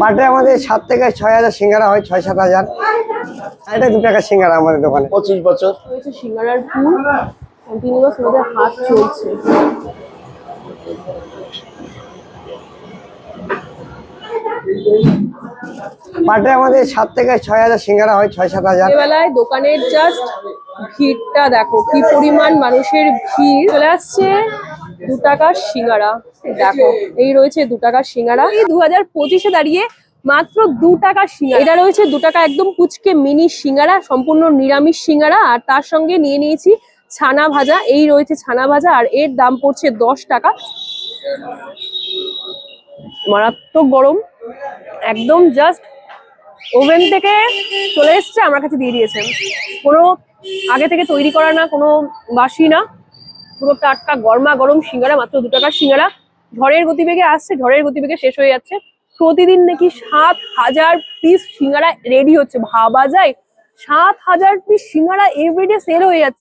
পাটে আমাদের সাত থেকে ছয় হাজার সিঙ্গারা হয় ছয় সাত হাজার। এটা দু টাকা সিঙ্গারা আমাদের দোকানে। পঁচিশ বছর। রয়েছে সিঙ্গারার পুর। কন্টিনিউয়াস আমাদের হাত চলছে। পাটে আমাদের সাত থেকে ছয় হাজার সিঙ্গারা হয় ছয় সাত হাজার। বেলায় দোকানের জাস্ট ভিড়টা দেখো, কি পরিমাণ মানুষের ভিড়। চলে আসছে দু টাকার সিঙ্গারা। দেখো, এই রয়েছে দু টাকার সিঙ্গারা। এই দু হাজার পঁচিশে দাঁড়িয়ে মাত্র দু টাকার সিঙ্গারা। এটা রয়েছে দু টাকা একদম পুচকে মিনি সিঙ্গারা, সম্পূর্ণ নিরামিষ সিঙ্গারা। আর তার সঙ্গে নিয়ে নিয়েছি ছানা ভাজা। এই রয়েছে ছানা ভাজা, আর এর দাম পড়ছে দশ টাকা। মারাত্মক গরম। একদম জাস্ট ওভেন থেকে চলে এসছে, আমার কাছে দিয়ে দিয়েছেন কোনো আগে থেকে তৈরি করা না, কোনো বাসি না। পুরো টাটকা গরমা গরম সিঙ্গারা, মাত্র দু টাকার সিঙ্গারা। ঝড়ের গতিবেগে আসছে, ঝড়ের গতিবেগে শেষ হয়ে যাচ্ছে। প্রতিদিন নাকি সাত হাজার পিস সিঙ্গারা রেডি হচ্ছে। ভাবা যায়, সাত হাজার পিস সিঙ্গারা এভরিডে সেল হয়ে যাচ্ছে।